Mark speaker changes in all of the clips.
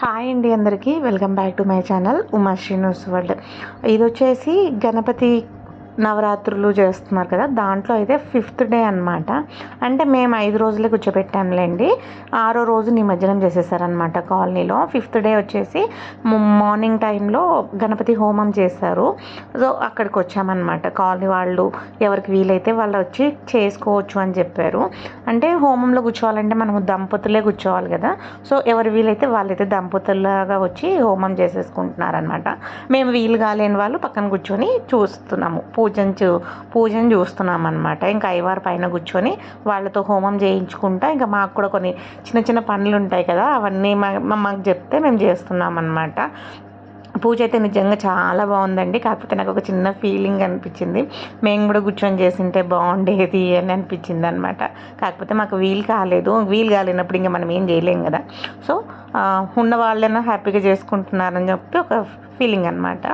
Speaker 1: Hi అండి అందరికీ. Welcome back to my channel Uma news world. ఇది వచ్చేసి గణపతి నవరాత్రులు చేస్తున్నారు కదా దాంట్లో అయితే ఫిఫ్త్ డే అనమాట అంటే మేము ఐదు రోజులే కూర్చోబెట్టాంలేండి. ఆరో రోజు నిమజ్జనం చేసేసారనమాట కాలనీలో. ఫిఫ్త్ డే వచ్చేసి మార్నింగ్ టైంలో గణపతి హోమం చేశారు. సో అక్కడికి వచ్చామన్నమాట కాలనీ వాళ్ళు ఎవరికి వీలైతే వాళ్ళు వచ్చి చేసుకోవచ్చు అని చెప్పారు. అంటే హోమంలో కూర్చోవాలంటే మనము దంపతులే కూర్చోవాలి కదా. సో ఎవరు వీలైతే వాళ్ళైతే దంపతుల్లాగా వచ్చి హోమం చేసేసుకుంటున్నారనమాట మేము వీలు కాలేని వాళ్ళు పక్కన కూర్చొని చూస్తున్నాము. పూజ పూజను చూ పూజను చూస్తున్నాం అనమాట ఇంకా అయ్యవారి పైన కూర్చొని వాళ్ళతో హోమం చేయించుకుంటా ఇంకా మాకు కూడా కొన్ని చిన్న చిన్న పనులు ఉంటాయి కదా అవన్నీ మా మాకు చెప్తే మేము చేస్తున్నాం అనమాట పూజ అయితే నిజంగా చాలా బాగుందండి. కాకపోతే నాకు ఒక చిన్న ఫీలింగ్ అనిపించింది. మేము కూడా కూర్చొని చేసింటే బాగుండేది అని అనిపించింది అనమాట కాకపోతే మాకు వీలు కాలేదు. వీలు కాలేనప్పుడు ఇంకా మనం ఏం చేయలేం కదా. సో ఉన్న వాళ్ళైనా హ్యాపీగా చేసుకుంటున్నారని చెప్పి ఒక ఫీలింగ్ అనమాట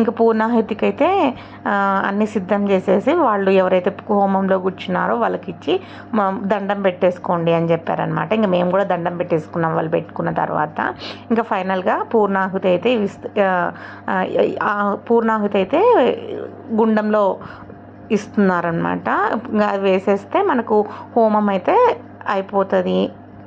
Speaker 1: ఇంకా పూర్ణాహుతికి అయితే అన్నీ సిద్ధం చేసేసి వాళ్ళు ఎవరైతే హోమంలో కూర్చున్నారో వాళ్ళకి ఇచ్చి దండం పెట్టేసుకోండి అని చెప్పారనమాట ఇంకా మేము కూడా దండం పెట్టేసుకున్నాం వాళ్ళు పెట్టుకున్న తర్వాత. ఇంకా ఫైనల్గా పూర్ణాహుతి అయితే పూర్ణాహుతి అయితే గుండంలో ఇస్తున్నారనమాట వేసేస్తే మనకు హోమం అయితే అయిపోతుంది.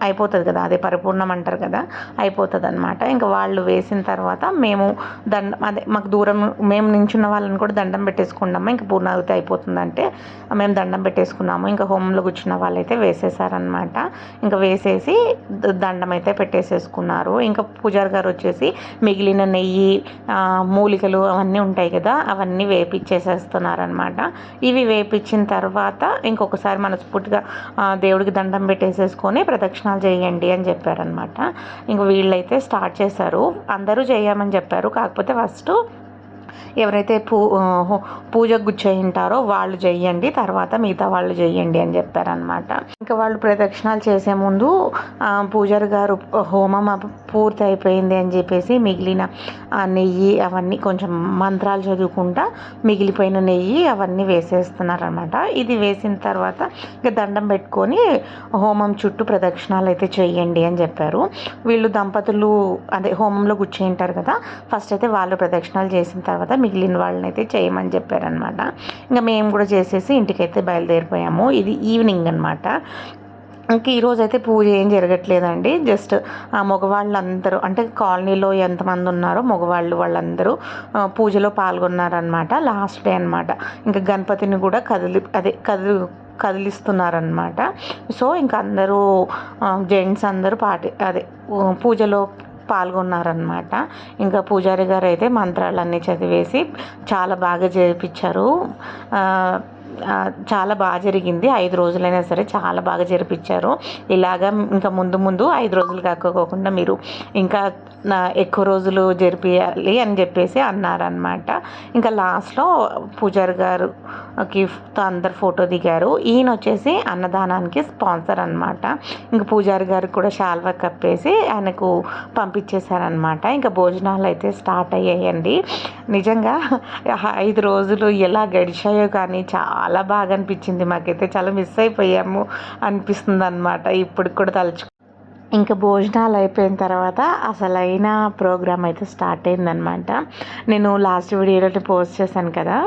Speaker 1: అయిపోతుంది కదా అదే పరిపూర్ణం అంటారు కదా అయిపోతుంది అనమాట ఇంకా వాళ్ళు వేసిన తర్వాత మేము దండం అదే మాకు దూరం మేము నించున్న వాళ్ళని కూడా దండం పెట్టేసుకున్నాము ఇంకా పూర్ణాహుతి అయిపోతుందంటే మేము దండం పెట్టేసుకున్నాము. ఇంకా హోమంలో కూర్చున్న వాళ్ళైతే వేసేసారనమాట ఇంకా వేసేసి దండం అయితే పెట్టేసేసుకున్నారు. ఇంకా పూజారి గారు వచ్చేసి మిగిలిన నెయ్యి మూలికలు అవన్నీ ఉంటాయి కదా అవన్నీ వేపిచ్చేసేస్తున్నారనమాట ఇవి వేపించిన తర్వాత ఇంకొకసారి మనస్ఫూర్తిగా దేవుడికి దండం పెట్టేసేసుకొని ప్రదక్షిణ ప్రదక్షిణాలు చేయండి అని చెప్పారనమాట ఇంక వీళ్ళైతే స్టార్ట్ చేశారు. అందరూ చేయమని చెప్పారు. కాకపోతే ఫస్ట్ ఎవరైతే పూ పూజకు గుచ్చేయి ఉంటారో వాళ్ళు చెయ్యండి తర్వాత మిగతా వాళ్ళు చెయ్యండి అని చెప్పారనమాట ఇంకా వాళ్ళు ప్రదక్షిణాలు చేసే ముందు పూజారి గారు హోమం పూర్తి అయిపోయింది అని చెప్పేసి మిగిలిన నెయ్యి అవన్నీ కొంచెం మంత్రాలు చదువుకుంటా మిగిలిపోయిన నెయ్యి అవన్నీ వేసేస్తున్నారనమాట ఇది వేసిన తర్వాత ఇంకా దండం పెట్టుకొని హోమం చుట్టూ ప్రదక్షిణాలు అయితే చేయండి అని చెప్పారు. వీళ్ళు దంపతులు అదే హోమంలో గుచ్చేయింటారు కదా ఫస్ట్ అయితే వాళ్ళు ప్రదక్షిణాలు చేసిన తర్వాత తర్వాత మిగిలిన వాళ్ళని అయితే చేయమని చెప్పారనమాట ఇంకా మేము కూడా చేసేసి ఇంటికైతే బయలుదేరిపోయాము. ఇది ఈవినింగ్ అనమాట ఇంకా ఈరోజు అయితే పూజ ఏం జరగట్లేదండి. జస్ట్ ఆ మగవాళ్ళందరూ అంటే కాలనీలో ఎంతమంది ఉన్నారో మగవాళ్ళు వాళ్ళందరూ పూజలో పాల్గొన్నారనమాట లాస్ట్ డే అనమాట ఇంకా గణపతిని కూడా కదిలి అదే కదిలి కదిలిస్తున్నారనమాట సో ఇంకా అందరూ జెంట్స్ అందరూ పాటి అదే పూజలో పాల్గొన్నారనమాట ఇంకా పూజారి గారు అయితే మంత్రాలన్నీ చదివేసి చాలా బాగా చేపించారు. చాలా బాగా జరిగింది. ఐదు రోజులైనా సరే చాలా బాగా జరిపించారు. ఇలాగ ఇంకా ముందు ముందు ఐదు రోజులు కాకోకుండా మీరు ఇంకా ఎక్కువ రోజులు జరిపించాలి అని చెప్పేసి అన్నారనమాట ఇంకా లాస్ట్లో పూజారి గారు గిఫ్ట్ అందరు ఫోటో దిగారు. ఈయన వచ్చేసి అన్నదానానికి స్పాన్సర్ అనమాట ఇంకా పూజారి గారికి కూడా శాల్వా కప్పేసి ఆయనకు పంపించేశారనమాట ఇంకా భోజనాలు అయితే స్టార్ట్ అయ్యాయండి. నిజంగా ఐదు రోజులు ఎలా గడిచాయో కానీ చాలా చాలా బాగా అనిపించింది మాకైతే చాలా మిస్ అయిపోయాము అనిపిస్తుంది అనమాట ఇప్పుడు కూడా తలుచు ఇంకా భోజనాలు అయిపోయిన తర్వాత అసలైన ప్రోగ్రామ్ అయితే స్టార్ట్ అయిందనమాట నేను లాస్ట్ వీడియోలో పోస్ట్ చేశాను కదా.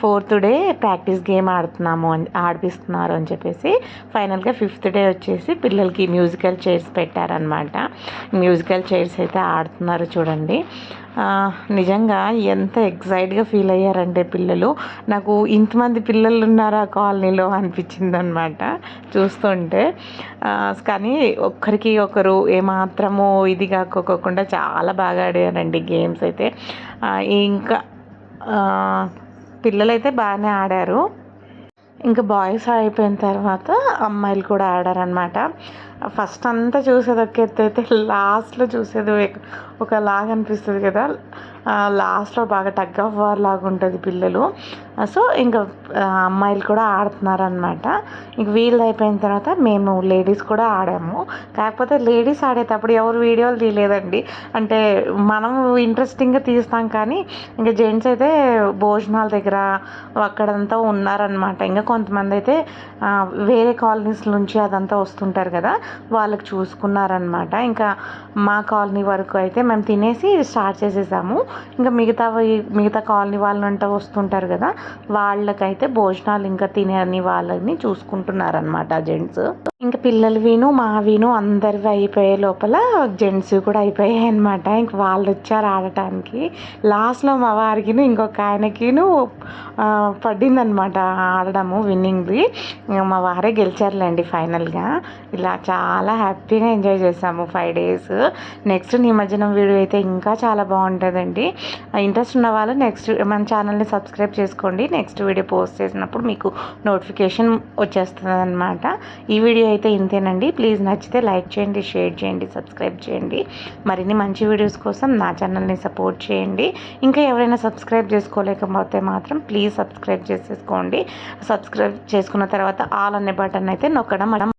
Speaker 1: ఫోర్త్ డే ప్రాక్టీస్ గేమ్ ఆడుతున్నాము అని ఆడిపిస్తున్నారు అని చెప్పేసి ఫైనల్గా ఫిఫ్త్ డే వచ్చేసి పిల్లలకి మ్యూజికల్ చైర్స్ పెట్టారనమాట మ్యూజికల్ చైర్స్ అయితే ఆడుతున్నారు చూడండి. నిజంగా ఎంత ఎక్సైట్గా ఫీల్ అయ్యారంటే పిల్లలు. నాకు ఇంతమంది పిల్లలు ఉన్నారా కాలనీలో అనిపించింది అనమాట చూస్తుంటే కానీ ఒక్కరికి ఒకరు ఏమాత్రము ఇది కాకోకుండా చాలా బాగా ఆడారండి గేమ్స్ అయితే. ఇంకా పిల్లలైతే బాగానే ఆడారు. ఇంకా బాయ్స్ అయిపోయిన తర్వాత అమ్మాయిలు కూడా ఆడారనమాట ఫస్ట్ అంతా చూసేది ఒక ఎత్తు అయితే లాస్ట్లో చూసేది ఒకలాగా అనిపిస్తుంది కదా. లాస్ట్లో బాగా టగ్ ఆఫ్ వార్ లాగా ఉంటుంది పిల్లలు. సో ఇంకా అమ్మాయిలు కూడా ఆడుతున్నారనమాట ఇంక వీళ్ళు అయిపోయిన తర్వాత మేము లేడీస్ కూడా ఆడాము. కాకపోతే లేడీస్ ఆడేటప్పుడు ఎవరు వీడియోలు తీయలేదండి. అంటే మనం ఇంట్రెస్టింగ్గా తీస్తాం కానీ ఇంకా జెంట్స్ అయితే భోజనాల దగ్గర అక్కడంతా ఉన్నారనమాట ఇంకా కొంతమంది అయితే వేరే కాలనీస్ నుంచి అదంతా వస్తుంటారు కదా. వాళ్ళకి చూసుకున్నారనమాట ఇంకా మా కాలనీ వరకు అయితే మేము తినేసి స్టార్ట్ చేసేసాము. ఇంకా మిగతా మిగతా కాలనీ వాళ్ళు అంటే వస్తుంటారు కదా వాళ్ళకైతే భోజనాలు ఇంకా తినని వాళ్ళని చూసుకుంటున్నారనమాట జెంట్స్. ఇంకా పిల్లలవిను మావిను అందరివి అయిపోయే లోపల జెంట్స్ కూడా అయిపోయాయి అనమాట ఇంక వాళ్ళు వచ్చారు ఆడటానికి. లాస్ట్లో మా వారికిను ఇంకొక ఆయనకిను పడిందనమాట ఆడడము విన్నింగ్ది. మా వారే గెలిచారులేండి ఫైనల్గా. ఇలా చాలా చాలా హ్యాపీగా ఎంజాయ్ చేసాము ఫైవ్ డేస్. నెక్స్ట్ నిమజ్జనం వీడియో అయితే ఇంకా చాలా బాగుంటుందండి. ఇంట్రెస్ట్ ఉన్న వాళ్ళు నెక్స్ట్ మన ఛానల్ని సబ్స్క్రైబ్ చేసుకోండి. నెక్స్ట్ వీడియో పోస్ట్ చేసినప్పుడు మీకు నోటిఫికేషన్ వచ్చేస్తుంది అనమాట ఈ వీడియో అయితే ఇంతేనండి. ప్లీజ్ నచ్చితే లైక్ చేయండి షేర్ చేయండి సబ్స్క్రైబ్ చేయండి. మరిన్ని మంచి వీడియోస్ కోసం నా ఛానల్ని సపోర్ట్ చేయండి. ఇంకా ఎవరైనా సబ్స్క్రైబ్ చేసుకోలేకపోతే మాత్రం ప్లీజ్ సబ్స్క్రైబ్ చేసేసుకోండి. సబ్స్క్రైబ్ చేసుకున్న తర్వాత ఆల్ అనే బటన్ అయితే నొక్కడం మనం